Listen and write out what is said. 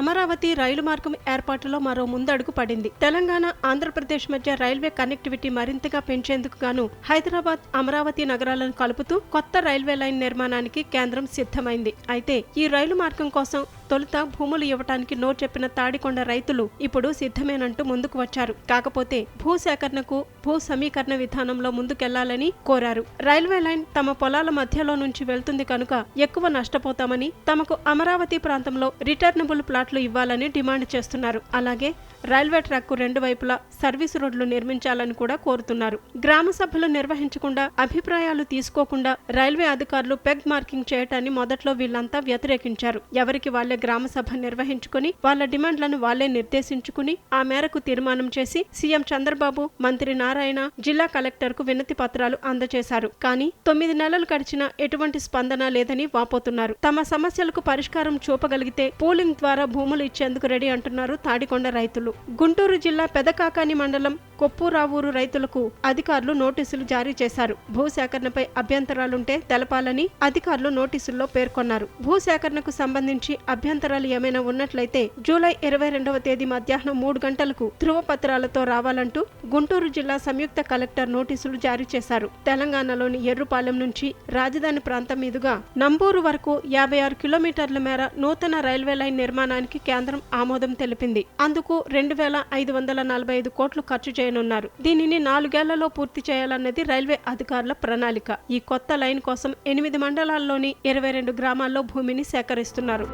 అమరావతి రైలు మార్గం ఏర్పాటులో మరో ముందడుగు పడింది. తెలంగాణ ఆంధ్రప్రదేశ్ మధ్య రైల్వే కనెక్టివిటీ మరింతగా పెంచేందుకు గాను హైదరాబాద్ అమరావతి నగరాలను కలుపుతూ కొత్త రైల్వే లైన్ నిర్మాణానికి కేంద్రం సిద్ధమైంది. అయితే ఈ రైలు మార్గం కోసం తొలుత భూములు ఇవ్వటానికి నో చెప్పిన తాడికొండ రైతులు ఇప్పుడు సిద్ధమేనంటూ ముందుకు వచ్చారు. కాకపోతే భూ సేకరణకు భూ సమీకరణ విధానంలో ముందుకెళ్ళాలని కోరారు. రైల్వే లైన్ తమ పొలాల మధ్యలో నుంచి వెళ్తుంది కనుక ఎక్కువ నష్టపోతామని తమకు అమరావతి ప్రాంతంలో రిటర్నబుల్ ప్లాట్లు ఇవ్వాలని డిమాండ్ చేస్తున్నారు. అలాగే రైల్వే ట్రాక్కు రెండు వైపులా సర్వీసు రోడ్లు నిర్మించాలని కూడా కోరుతున్నారు. గ్రామ సభలు నిర్వహించకుండా అభిప్రాయాలు తీసుకోకుండా రైల్వే అధికారులు పెగ్ మార్కింగ్ చేయటాన్ని మొదట్లో వీళ్ళంతా వ్యతిరేకించారు. ఎవరికి వాళ్ళే గ్రామ సభ నిర్వహించుకుని వాళ్ళ డిమాండ్లను వాళ్ళే నిర్దేశించుకుని ఆ మేరకు తీర్మానం చేసి సీఎం చంద్రబాబు మంత్రి నారాయణ జిల్లా కలెక్టర్కు వినతి పత్రాలు అందజేశారు. కానీ తొమ్మిది నెలలు గడిచినా ఎటువంటి స్పందన లేదని వాపోతున్నారు. తమ సమస్యలకు పరిష్కారం చూపగలిగితే పూలింగ్ ద్వారా భూములు ఇచ్చేందుకు రెడీ అంటున్నారు తాడికొండ రైతులు. గుంటూరు జిల్లా పెదకాకాని మండలం కొప్పురావూరు రైతులకు అధికారులు నోటీసులు జారీ చేశారు. భూసేకరణపై అభ్యంతరాలుంటే తెలపాలని అధికారులు నోటీసుల్లో పేర్కొన్నారు. భూసేకరణకు సంబంధించి అభ్యంతరాలు ఏమైనా ఉన్నట్లయితే జూలై ఇరవై రెండవ తేదీ మధ్యాహ్నం మూడు గంటలకు ధృవపత్రాలతో రావాలంటూ గుంటూరు జిల్లా సంయుక్త కలెక్టర్ నోటీసులు జారీ చేశారు. తెలంగాణలోని ఎర్రుపాలెం నుంచి రాజధాని ప్రాంతం మీదుగా నంబూరు వరకు యాభై ఆరు కిలోమీటర్ల మేర నూతన రైల్వే లైన్ నిర్మాణానికి కేంద్రం ఆమోదం తెలిపింది. అందుకు రెండు వేల ఐదు వందల నలభై ఐదు కోట్లు ఖర్చు చేయనున్నారు. దీనిని నాలుగేళ్ళలో పూర్తి చేయాలన్నది రైల్వే అధికారుల ప్రణాళిక. ఈ కొత్త లైన్ కోసం ఎనిమిది మండలాల్లోని ఇరవై రెండు గ్రామాల్లో భూమిని సేకరిస్తున్నారు.